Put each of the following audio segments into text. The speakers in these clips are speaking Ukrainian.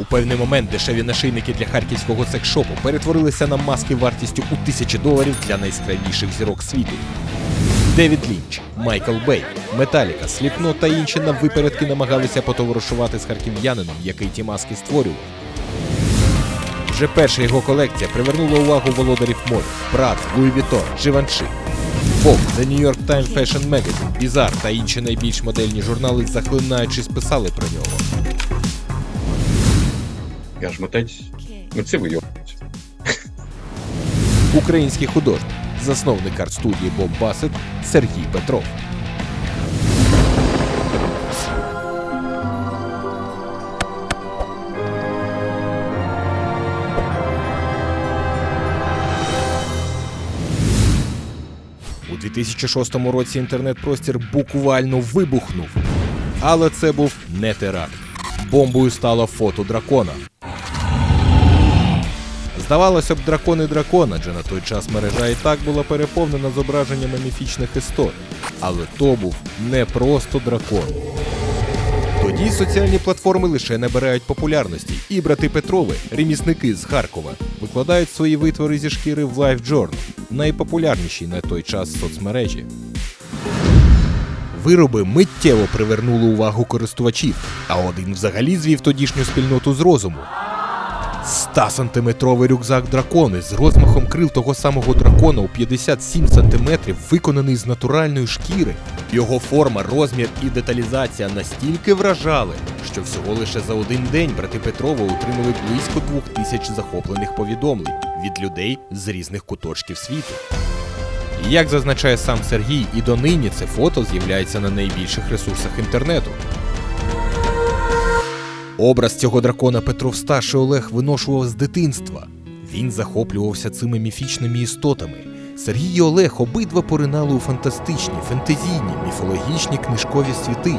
У певний момент дешеві нашийники для харківського секшопу перетворилися на маски вартістю у тисячі доларів для найяскравіших зірок світу. Девід Лінч, Майкл Бей, Металіка, Сліпно та інші на випередки намагалися потоваришувати з харків'янином, який ті маски створював. Вже перша його колекція привернула увагу володарів моди Прат, Луї Вітон, Живанши. Vogue, The New York Times Fashion Magazine, Bizarre та інші найбільш модельні журнали захлинаючись писали про нього. Я ж митець. Митці вийобують. Український художник, засновник арт-студії Боб Басет Сергій Петров. У 2006 році інтернет-простір буквально вибухнув. Але це був не теракт. Бомбою стало фото дракона. Здавалося б, дракони дракон, адже на той час мережа і так була переповнена зображеннями міфічних історій. Але то був не просто дракон. Тоді соціальні платформи лише набирають популярності, і брати Петрови, ремісники з Харкова, викладають свої витвори зі шкіри в LiveJournal, найпопулярнішій на той час соцмережі. Вироби миттєво привернули увагу користувачів, а один взагалі звів тодішню спільноту з розуму. 100-сантиметровий рюкзак дракони з розмахом крил того самого дракона у 57 сантиметрів, виконаний з натуральної шкіри. Його форма, розмір і деталізація настільки вражали, що всього лише за один день брати Петрова отримали близько двох тисяч захоплених повідомлень від людей з різних куточків світу. Як зазначає сам Сергій, і донині це фото з'являється на найбільших ресурсах інтернету. Образ цього дракона Петров старший Олег виношував з дитинства. Він захоплювався цими міфічними істотами. Сергій і Олег обидва поринали у фантастичні, фентезійні, міфологічні книжкові світи.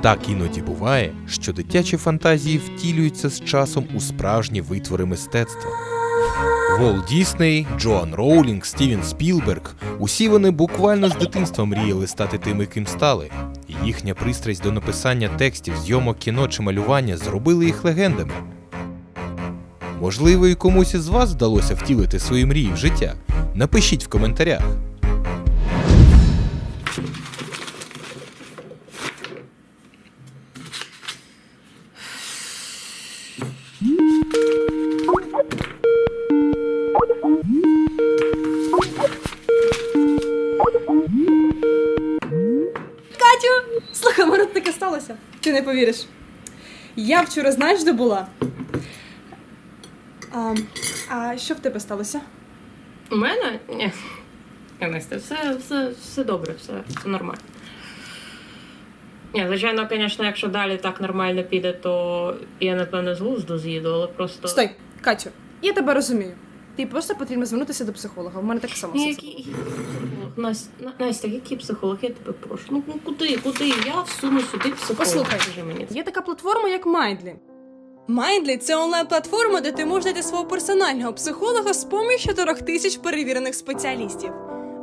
Так іноді буває, що дитячі фантазії втілюються з часом у справжні витвори мистецтва. Волт Дісней, Джоан Роулінг, Стівен Спілберг усі вони буквально з дитинства мріяли стати тими, ким стали. Їхня пристрасть до написання текстів, зйомок кіно чи малювання зробили їх легендами. Можливо, і комусь із вас вдалося втілити свої мрії в життя. Напишіть в коментарях. Повіриш. Я вчора знаєш, де була? А, а що в тебе сталося? У мене? Ні. Ні, Настя, все, все, все добре, все, все нормально. Ні, звичайно, звісно, якщо далі так нормально піде, то я, напевно, з глузду з'їду, але просто. Стой, Катю, я тебе розумію. Ти просто потрібно звернутися до психолога. У мене так само. Ні, все психолог? Настя, На- Настя, який психолог? Я тебе прошу. Ну, ну куди, куди? Я всуну сюди психолога. Послухай. Скажи мені. Є така платформа, як Mindly. Mindly – це онлайн-платформа, де ти можеш знайти свого персонального психолога з поміж 4 тисяч перевірених спеціалістів,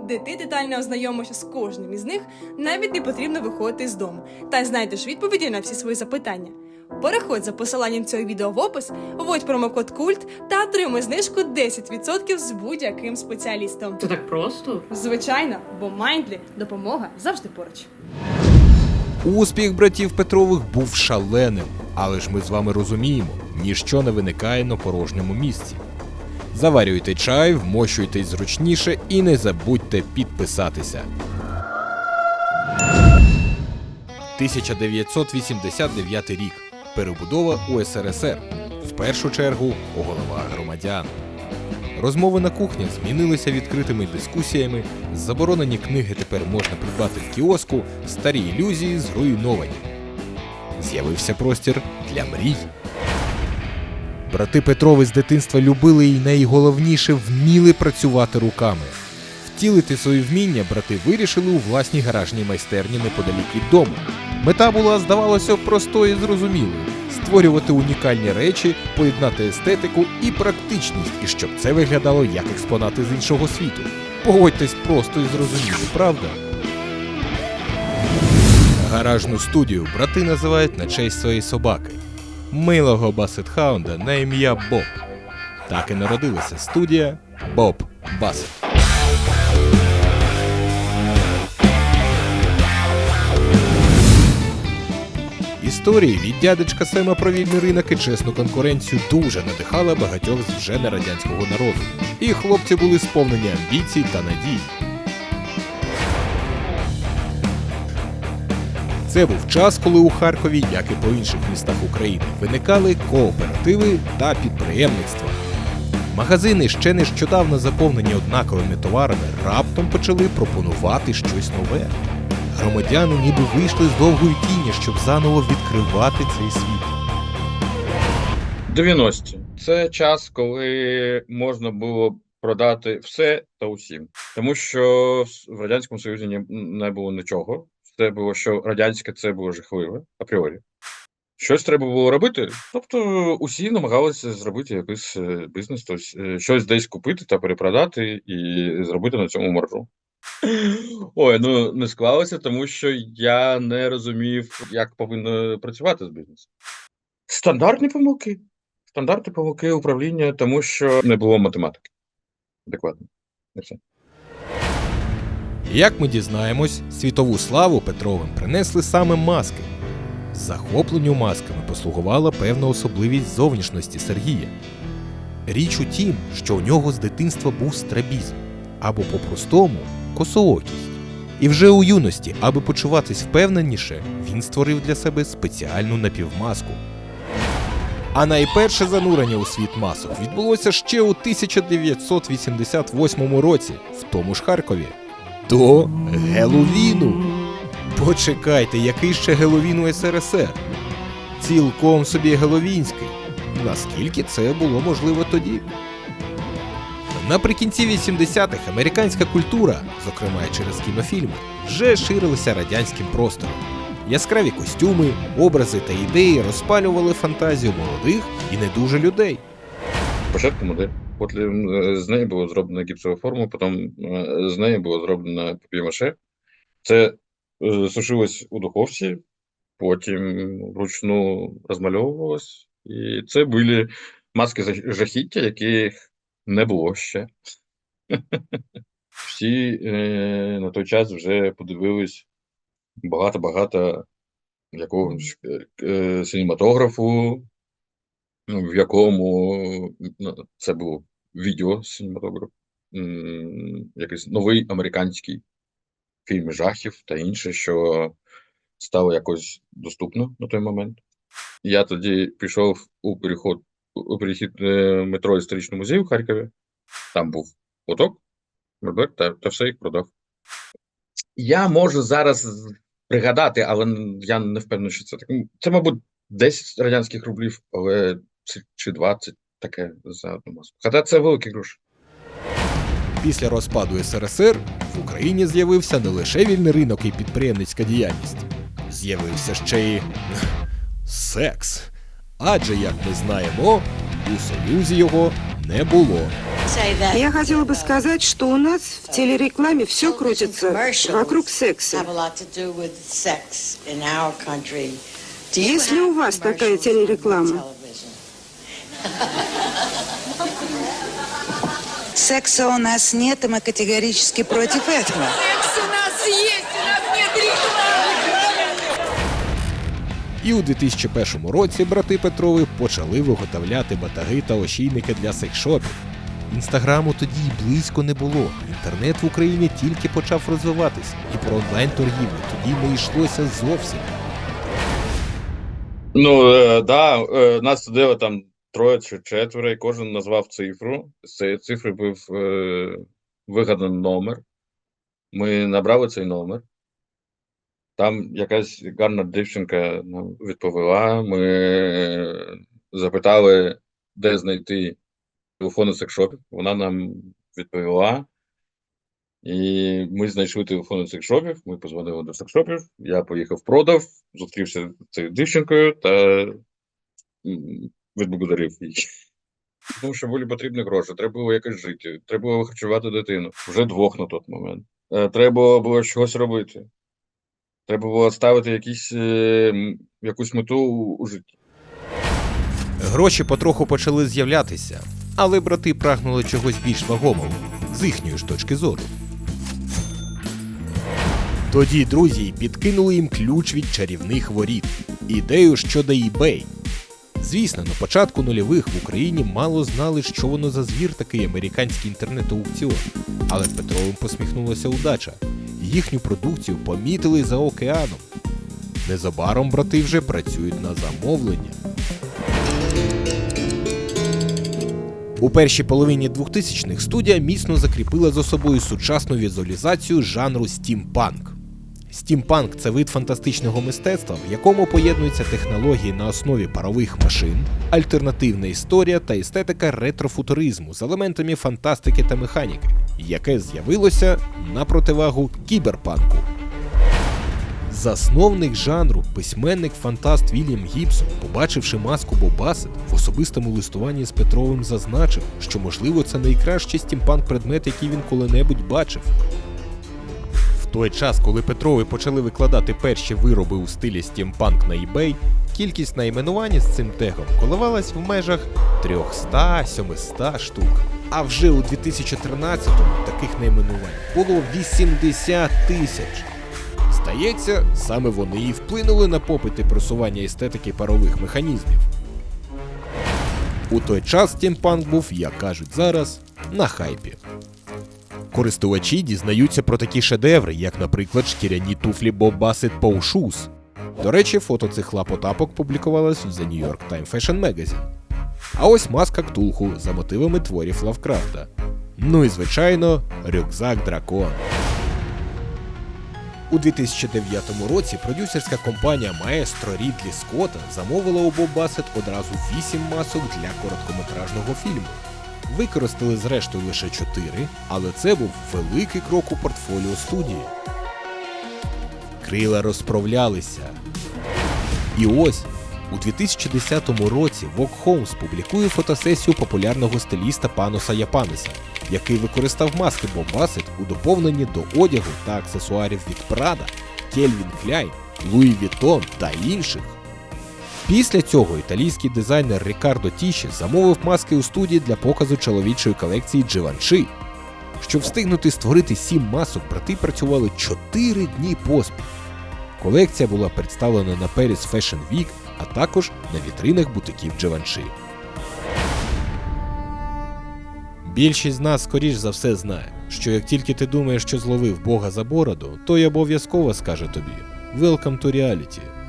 де ти детально ознайомишся з кожним із них, навіть не потрібно виходити з дому, та знайдеш відповіді на всі свої запитання. Переходь за посиланням цього відео в опис, вводь промокод культ та отримай знижку 10% з будь-яким спеціалістом. Це так просто? Звичайно, бо Mindly – допомога завжди поруч. Успіх братів Петрових був шаленим, але ж ми з вами розуміємо, ніщо не виникає на порожньому місці. Заварюйте чай, вмощуйтесь зручніше і не забудьте підписатися. 1989 рік. Перебудова УСРСР. В першу чергу голова громадян. Розмови на кухнях змінилися відкритими дискусіями, заборонені книги тепер можна придбати в кіоску, старі ілюзії зруйновані. З'явився простір для мрій. Брати Петрови з дитинства любили і найголовніше вміли працювати руками. Втілити свої вміння брати вирішили у власній гаражній майстерні неподалік від дому. Мета була, здавалося, простою і зрозумілою створювати унікальні речі, поєднати естетику і практичність, і щоб це виглядало як експонати з іншого світу. Погодьтесь просто і зрозуміло, правда? Гаражну студію брати називають на честь своєї собаки. милого басетхаунда на ім'я Боб. Так і народилася студія Боб Басет. Історії від дядечка Сема про вільний ринок і чесну конкуренцію дуже надихала багатьох з вже не радянського народу. І хлопці були сповнені амбіцій та надій. Це був час, коли у Харкові, як і по інших містах України, виникали кооперативи та підприємництва. Магазини, ще нещодавно заповнені однаковими товарами, раптом почали пропонувати щось нове. Громадяни ніби вийшли з довгої тіні, щоб заново відкривати цей світ. 90-ті. Це час, коли можна було продати все та усім. Тому що в Радянському Союзі не, було нічого. Це було, що радянське це було жахливе апріорі. Щось треба було робити. Тобто усі намагалися зробити якийсь е, бізнес, тобто е, щось десь купити та перепродати і зробити на цьому маржу. Ой, ну не склалося, тому що я не розумів, як повинно працювати з бізнесом. Стандартні помилки. Стандартні помилки управління, тому що не було математики. Адекватно. Все. Як ми дізнаємось, світову славу Петровим принесли саме маски. Захопленню масками послугувала певна особливість зовнішності Сергія. Річ у тім, що у нього з дитинства був страбізм або по-простому косоокість. І вже у юності, аби почуватись впевненіше, він створив для себе спеціальну напівмаску. А найперше занурення у світ масок відбулося ще у 1988 році, в тому ж Харкові. До Геловіну. Почекайте, який ще Геловін у СРСР? Цілком собі геловінський. Наскільки це було можливо тоді? Наприкінці 80-х американська культура, зокрема через кінофільми, вже ширилася радянським простором. Яскраві костюми, образи та ідеї розпалювали фантазію молодих і не дуже людей. Спочатку модель. Потім е, з неї було зроблено гіпсова форма, потім е, з неї було зроблено папір-маше. Це е, сушилось у духовці, потім вручну розмальовувалось. І це були маски жахіття, яких не було ще. Всі е, на той час вже подивились багато-багато якогось е, е, синематографу, ну, в якому ну, це був відеосинематограф, м, якийсь новий американський фільм жахів та інше, що стало якось доступно на той момент. Я тоді пішов у переход перехід метро історичний музей у Харкові. Там був мобіль та, та все їх продав. Я можу зараз пригадати, але я не впевнений, що це так. Це, мабуть, 10 радянських рублів, але чи 20 таке за одну маску. Хоча це великі гроші. Після розпаду СРСР в Україні з'явився не лише вільний ринок і підприємницька діяльність, з'явився ще й секс. Адже, як ми знаємо, у Союзі його не було. Я хотела бы сказать, что у нас в телерекламе все крутится вокруг секса. Если у вас такая телереклама. Секса у нас нет, и мы категорически против этого. І у 2001 році брати Петрови почали виготовляти батаги та ошійники для секшопів. Інстаграму тоді й близько не було. Інтернет в Україні тільки почав розвиватись, і про онлайн-торгівлю тоді не йшлося зовсім. Ну, е, да, е, нас сиділо там троє чи четверо, і кожен назвав цифру. З цієї цифри був е, вигаданий номер. Ми набрали цей номер. Там якась гарна дівчинка нам відповіла. Ми е, запитали, де знайти телефони секшопів. Вона нам відповіла. І ми знайшли телефони секшопів, ми позвонили до секшопів, я поїхав продав, зустрівся з цією дівчинкою та відблагодарив її. Тому що були потрібні гроші, треба було якось жити, треба було харчувати дитину. Вже двох на той момент. Е, Треба було щось робити. Треба було ставити якісь, е, якусь мету у, житті. Гроші потроху почали з'являтися, але брати прагнули чогось більш вагомого з їхньої ж точки зору. Тоді друзі підкинули їм ключ від чарівних воріт, ідею щодо eBay. Звісно, на початку нульових в Україні мало знали, що воно за звір такий американський інтернет-аукціон. Але Петровим посміхнулася удача. Їхню продукцію помітили за океаном. Незабаром брати вже працюють на замовлення. У першій половині 2000-х студія міцно закріпила за собою сучасну візуалізацію жанру стімпанк. Стімпанк це вид фантастичного мистецтва, в якому поєднуються технології на основі парових машин, альтернативна історія та естетика ретрофутуризму з елементами фантастики та механіки, яке з'явилося на противагу кіберпанку. Засновник жанру, письменник фантаст Вільям Гібсон, побачивши маску Бобасет, в особистому листуванні з Петровим зазначив, що можливо це найкращий стімпанк предмет, який він коли-небудь бачив. Той час, коли Петрови почали викладати перші вироби у стилі стімпанк на eBay, кількість найменувань з цим тегом коливалась в межах 300-700 штук. А вже у 2013-му таких найменувань було 80 тисяч. Здається, саме вони і вплинули на попит і просування естетики парових механізмів. У той час стімпанк був, як кажуть зараз, на хайпі. Користувачі дізнаються про такі шедеври, як, наприклад, шкіряні туфлі Bob Bassett Paw Shoes. До речі, фото цих лапотапок публікувалось в The New York Time Fashion Magazine. А ось маска ктулху за мотивами творів Лавкрафта. Ну і звичайно, рюкзак дракон. У 2009 році продюсерська компанія Маестро Рідлі Скотта замовила у Bob Bassett одразу 8 масок для короткометражного фільму. Використали зрештою лише 4, але це був великий крок у портфоліо студії. Крила розправлялися. І ось у 2010 році Vogue Homes публікує фотосесію популярного стиліста Паноса Япанеса, який використав маски Bassett у доповненні до одягу та аксесуарів від Prada, Calvin Klein, Louis Vuitton та інших. Після цього італійський дизайнер Рікардо Тіші замовив маски у студії для показу чоловічої колекції Givenchy. Щоб встигнути створити сім масок, брати працювали 4 дні поспіль. Колекція була представлена на Paris Fashion Week, а також на вітринах бутиків Givenchy. Більшість з нас, скоріш за все, знає, що як тільки ти думаєш, що зловив Бога за бороду, то й обов'язково скаже тобі Welcome to reality.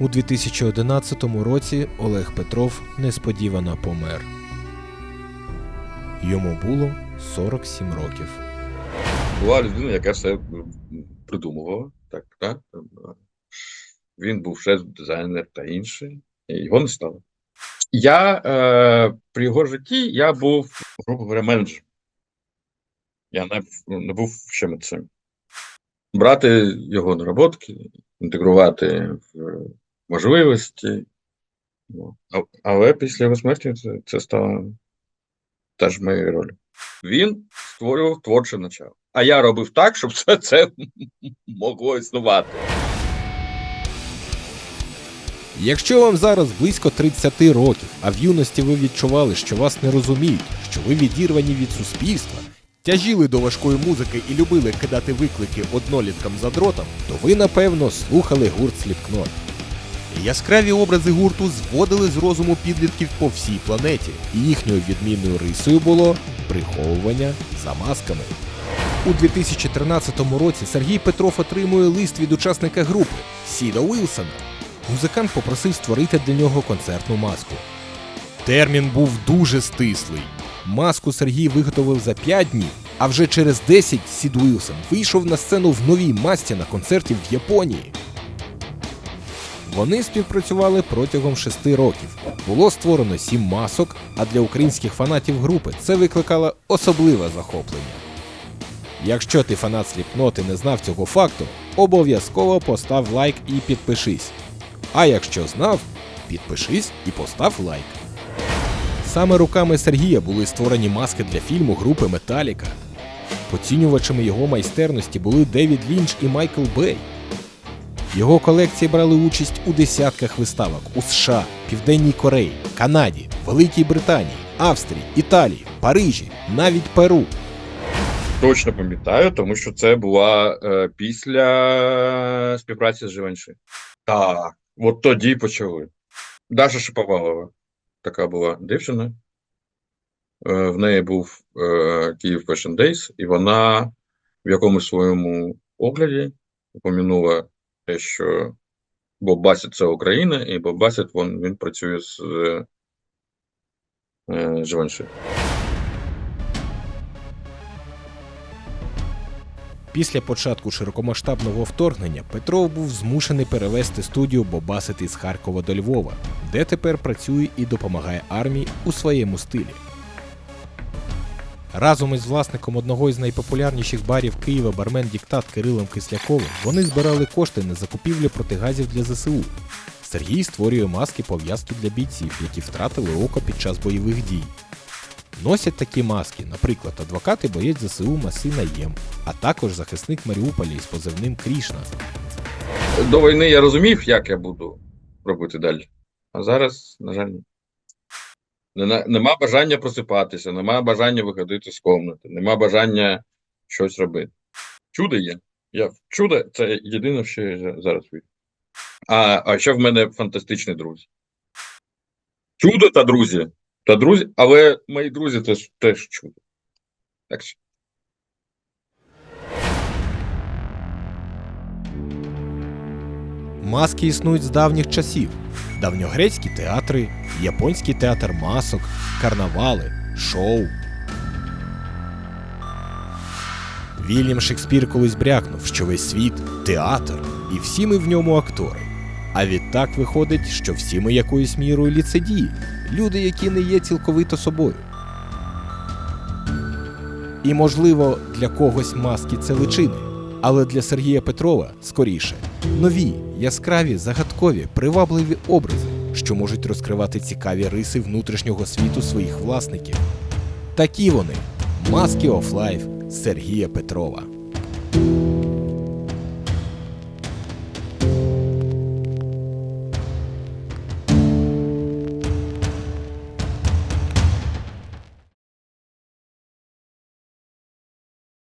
У 2011 році Олег Петров несподівано помер. Йому було 47 років. Була людина, яка все придумувала. Так, так. Він був шеф-дизайнер та інше, і його не стало. Я е, при його житті я був, грубо говоря, менеджером. Я не, не був ще митцем. Брати його наработки, інтегрувати в можливості. Але після його смерті це, це стало теж моєю ролью. Він створював творче начало. А я робив так, щоб все це могло існувати. Якщо вам зараз близько 30 років, а в юності ви відчували, що вас не розуміють, що ви відірвані від суспільства, тяжіли до важкої музики і любили кидати виклики одноліткам за дротом, то ви напевно слухали гурт Slipknot. Яскраві образи гурту зводили з розуму підлітків по всій планеті, і їхньою відмінною рисою було приховування за масками. У 2013 році Сергій Петров отримує лист від учасника групи Сіда Уілсона. Музикант попросив створити для нього концертну маску. Термін був дуже стислий. Маску Сергій виготовив за 5 днів, а вже через 10 Сід Уілсон вийшов на сцену в новій масці на концерті в Японії. Вони співпрацювали протягом шести років. Було створено сім масок, а для українських фанатів групи це викликало особливе захоплення. Якщо ти фанат Сліпноти не знав цього факту, обов'язково постав лайк і підпишись. А якщо знав, підпишись і постав лайк. Саме руками Сергія були створені маски для фільму групи Металіка. Поцінювачами його майстерності були Девід Лінч і Майкл Бей. Його колекції брали участь у десятках виставок у США, Південній Кореї, Канаді, Великій Британії, Австрії, Італії, Парижі, навіть Перу. Точно пам'ятаю, тому що це була е, після співпраці з Живанши. Так, от тоді почали. Даша Шиповалова така була дівчина. Е, в неї був е, Київ Fashion Days, і вона в якомусь своєму огляді упомянула те, що Боб це Україна, і Боб він, він працює з е, е. Після початку широкомасштабного вторгнення Петров був змушений перевести студію Бобасити із Харкова до Львова, де тепер працює і допомагає армії у своєму стилі. Разом із власником одного із найпопулярніших барів Києва бармен Діктат Кирилом Кисляковим вони збирали кошти на закупівлю протигазів для ЗСУ. Сергій створює маски пов'язки для бійців, які втратили око під час бойових дій. Носять такі маски, наприклад, адвокат і боєць ЗСУ Масі Наєм, а також захисник Маріуполя із позивним Крішна. До війни я розумів, як я буду робити далі. А зараз, на жаль. Нема- бажання просипатися, нема бажання виходити з комнати, нема бажання щось робити. Чудо є. Я чудо це єдине, що я зараз вірю. А, а ще в мене фантастичні друзі. Чудо та друзі. Та друзі, але мої друзі це теж чудо. Так що. Маски існують з давніх часів: давньогрецькі театри, японський театр масок, карнавали, шоу. Вільям Шекспір колись брякнув, що весь світ театр, і всі ми в ньому актори. А відтак виходить, що всі ми якоюсь мірою ліцедії, люди, які не є цілковито собою. І, можливо, для когось маски це личини, але для Сергія Петрова скоріше нові, яскраві, загадкові, привабливі образи, що можуть розкривати цікаві риси внутрішнього світу своїх власників. Такі вони маски офлайф Сергія Петрова.